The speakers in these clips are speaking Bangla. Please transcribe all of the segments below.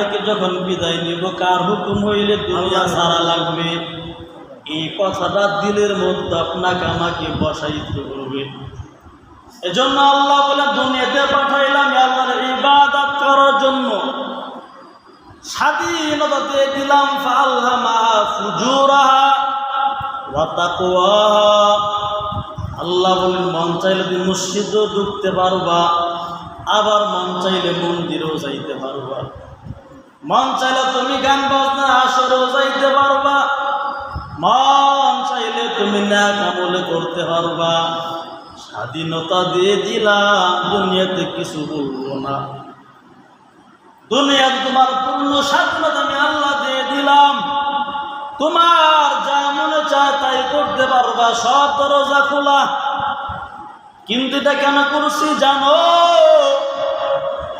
থেকে যখন বিদায় নিব, কার হুকুম হইলে দুনিয়া সারা লাগবে? এই কথাটা দিলের মধ্যে আপনাকে আমাকে বসাইতে হবে। এজন্য আল্লাহ বলে, দুনিয়াতে পাঠাইলাম আল্লাহর ইবাদত করার জন্য। স্বাধীনতা দিয়ে দিলাম আল্লাহ বলেন, মন চাইলে তুমি মসজিদও ঢুকতে পারবা, আবার মন চাইলে মন্দিরেও যাইতে পারবা। মন চাইলে তুমি গান বাজনা আসরেও যাইতে পারবা। মন চাইলে তুমি ন্যাক আমলে করতে পারবা। স্বাধীনতা দিয়ে দিলাম, দুনিয়াতে কিছু বলব না। দুনিয়াতে তোমার পূর্ণ স্বাধীনতা আমি আল্লাহ দিয়ে দিলাম। তোমার যা মনে চায় তাই করতে পারবা, সব দরজা খোলা। কিন্তু এটা কেন করছি জানো?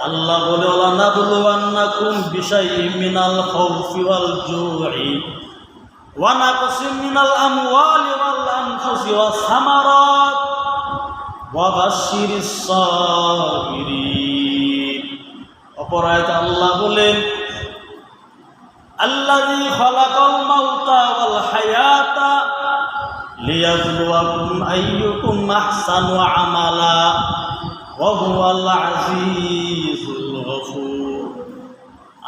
আল্লাহ বলে ওলা না বলু আন্না কুম বিষয় মিনাল খৌফি ওয়াল জুই ওয়া নাকসিম মিনাল আমওয়ালি ওয়াল আনফুসি ওয়াস সামারাত ওয়া বাশশিরিস সাবিরিন অপরায়ত আল্লাহ বলেন الذي خلق الموت والحياة ليبلوكم أيكم أحسن عملا وهو العزيز الغفور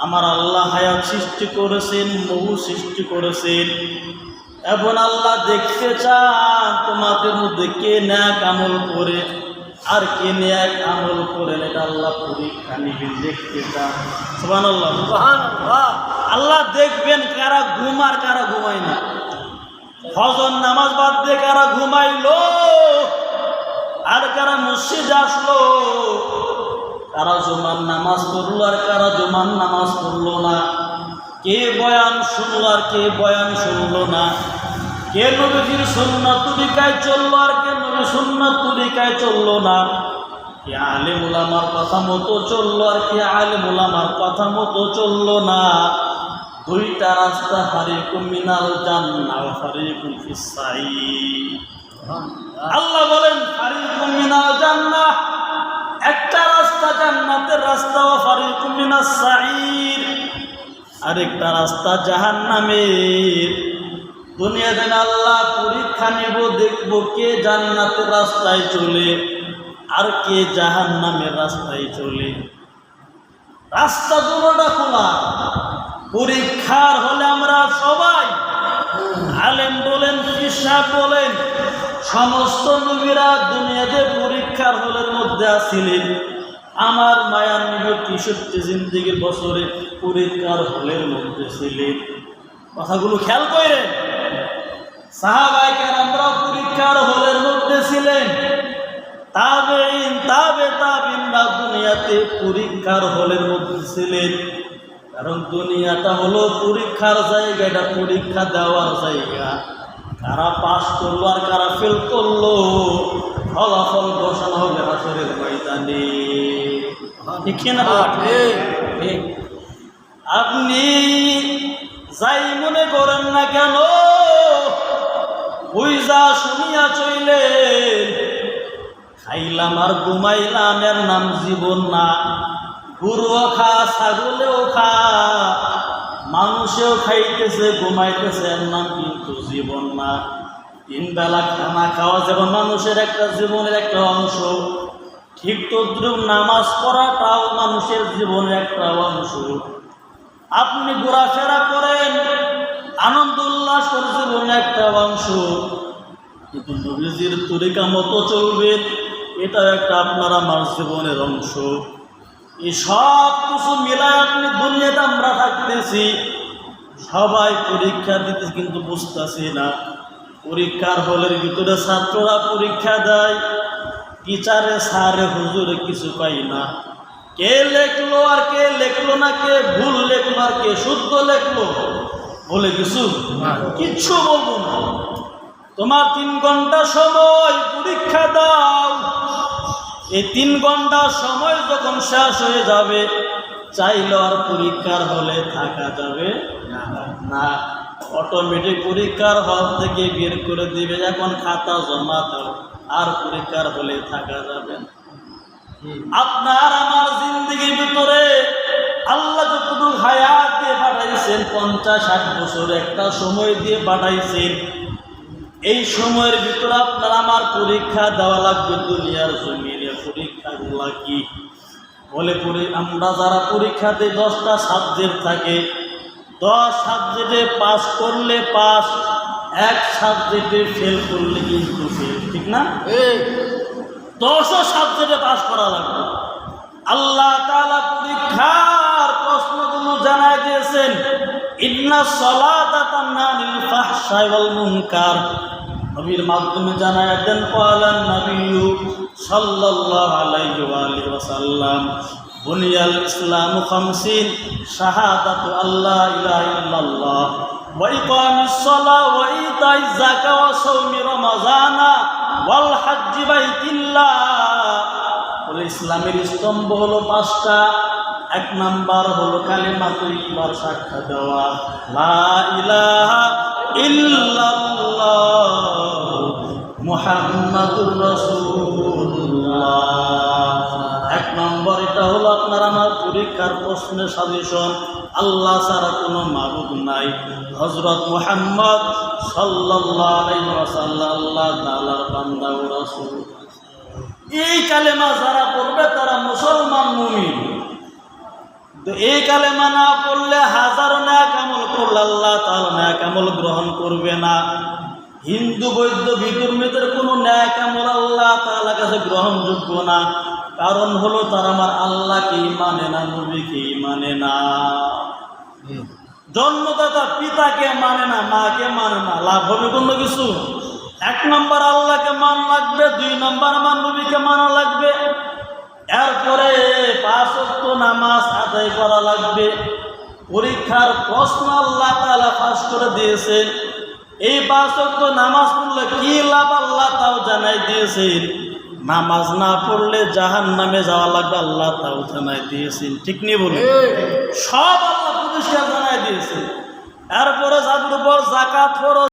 আমার আল্লাহ হায়াত সৃষ্টি করেছেন বহু সৃষ্টি করেছেন। এবং আল্লাহ দেখতে চান তোমাদের মধ্যে কে ন্যাক আমল করে আর কে ন্যাক আমল করেন এটা আল্লাহ পরীক্ষা নিবেন দেখতে চান। সুবান আল্লাহ আল্লাহ দেখবেন কারা ঘুম আর কারা ঘুমায় না। ফজর নামাজ বাদ দিয়ে কারা ঘুমাইলো আর কারা মসজিদ আসলো কারা জুমার নামাজ পড়ল আর কারা জুমার নামাজ পড়ল না? কে বয়ান শুনলো আর কে বয়ান শুনলো না? কে নবীজির সুন্নাত তরিকায় চলল আর কে নবী সুন্নাত তরিকায় চলল না? কে আলে মুলামার কথা মতো চলল আর কে আলে মুলামার কথা মতো চলল না? দুইটা রাস্তা হারিকুম মিনাল জান্নাহ ওয়া ফারিকুম ফিস সাঈর আল্লাহ বলেন ফারিকুম মিনাল জান্নাহ একটা রাস্তা জান্নাতের রাস্তা ও ফারিকুম মিনাস সাঈর। আরেকটা রাস্তা জাহান্নামের। দুনিয়াতে আল্লাহ পরীক্ষা নেব, দেখব কে জান্নাতের রাস্তায় চলে আর কে জাহান্নামের রাস্তায় চলে। রাস্তা দুটোটা খোলা। পরীক্ষার হলে আমরা সবাই আলেম বলেন কৃষক বলেন, সমস্ত নবীরা দুনিয়াতে পরীক্ষার হলের মধ্যে আসিলেন। আমার মায়ার নবী তেষট্টি জিন্দিগির বছরে পরীক্ষার হলের মধ্যে ছিলেন কথাগুলো খেয়াল করেন। সাহাবাইকার আমরা পরীক্ষার হলের মধ্যে ছিলেন তাবে তাবে তাবিনরা দুনিয়াতে পরীক্ষার হলের মধ্যে ছিলেন কারণ দুনিয়াটা হলো পরীক্ষার জায়গা এটা পরীক্ষা দেওয়ার জায়গা। কারা পাস করল আর কারা ফেল করল, ফলাফল বসানো হবে ময়দানে ঠিক না ঠিক। আপনি যাই মনে করেন না কেন বুঝা শুনিয়া চইলেন খাইলাম আর ঘুমাইলাম এর নাম জীবন না। গরুও খা ছাগলেও খা মানুষেও খাইতেছে ঘুমাইতেছে এর নাম কিন্তু জীবন না। তিন বেলা খানা খাওয়া যেমন মানুষের একটা জীবনের একটা অংশ ঠিক তদ্রুপ নামাজ পড়াটাও মানুষের জীবনের একটা অংশ। আপনি ঘোরাফেরা করেন, আনন্দ উল্লাস করে জীবনের একটা অংশ। কিন্তু নবীজির তরিকা মতো চলবেন এটা একটা আপনার আমার জীবনের অংশ। এই সব কিছু মিলায় আপনি দুনিয়াতে আমরা থাকতেছি, সবাই পরীক্ষা দিতে কিন্তু বুঝতেছি না। পরীক্ষার হলের ভিতরে ছাত্ররা পরীক্ষা দেয় টিচারে সারে হুজুরে কিছু পাই না। কে লেখলো আর কে লেখলো না, কে ভুল লেখলো আর কে শুদ্ধ লেখলো, বলে কিছু কিচ্ছু বলব না। তোমার তিন ঘণ্টা সময় পরীক্ষা দাও। এই তিন ঘণ্টা সময় যখন শেষ হয়ে যাবে, চাইলে আর পরীক্ষার হলে থাকা যাবে না। অটোমেটিক পরীক্ষার হল থেকে বের করে দিবে, এখন খাতা জমা দাও। আর পরীক্ষার হলে থাকা যাবে না। আপনার আমার জিন্দগির ভিতরে আল্লাহ যতটুকু হায়াত দিয়ে পাঠাইছেন, পঞ্চাশ ষাট বছর একটা সময় দিয়ে পাঠাইছেন। এই সময়ের ভিতরে আপনার আমার পরীক্ষা দেওয়া লাগবে দুনিয়ার জমিনে। পরীক্ষাগুলা কি? বলে পরি আমরা যারা পরীক্ষা দিই দশটা সাবজেক্ট থাকে, দশ সাবজেক্টে পাস করলে পাস, এক সাবজেক্টে ফেল করলে কিন্তু ফেল ঠিক না দশও সাবজেক্টে পাস করা লাগবে। আল্লাহ তাআলা পরীক্ষার প্রশ্নগুলো জানাই দিয়েছেন মাধ্যমে জানায় বুনিয়াল ইসলামু খামসিন, শাহাদাতু আল্লা ইলাহা ইল্লাল্লাহ, ওয়া ইকামিস সালাহ, ওয়া ইতাইজ যাকাত, ওয়া সাওমি রমাজানা। ইসলামের স্তম্ভ হলো পাঁচটা এক নাম্বার হলো কালেমা তৈবার সাক্ষা দেওয়া। লা নম্বর এটা হলো আপনার আমার পরীক্ষার প্রশ্নের সাজেশন আল্লাহ ছাড়া কোনো মাবুদ নাই। হজরত মোহাম্মদ রাসূল। এই কালেমা যারা পড়বে তারা মুসলমান মুমিন। তো এই কালেমা না পড়লে হাজারো ন্যাক কামল করলে আল্লাহ তার ন্যাক কামল গ্রহণ করবে না। হিন্দু বৈদ্য বিধর্মীদের কোনো ন্যায় কামল আল্লাহ তাআলা কাছে গ্রহণযোগ্য না। কারণ হলো তারা আমার আল্লাহকেই মানে না নবীকেই মানে না। জন্মদাতা পিতাকে মানে না মাকে মানে না লাভ হবে কোনো কিছু? এক নম্বর আল্লাহকে মান লাগবে দুই নম্বর আমার নবীকে মানা লাগবে। এরপরে পাঁচ ওয়াক্ত নামাজ আদায় করা লাগবে। পরীক্ষার প্রশ্ন আল্লাহ তাআলা ফাঁস করে দিয়েছে। এই পাঁচ ওয়াক্ত নামাজ পড়লে কি লাভ আল্লাহ তাও জানাই দিয়েছেন নামাজ না পড়লে জাহান নামে যাওয়া লাগবে আল্লাহ তাও জানাই দিয়েছেন। ঠিক নেই বলে সব আল্লাহ পরিষ্কার জানাই দিয়েছেন। এরপরে যাদের উপর জাকাত ফরজ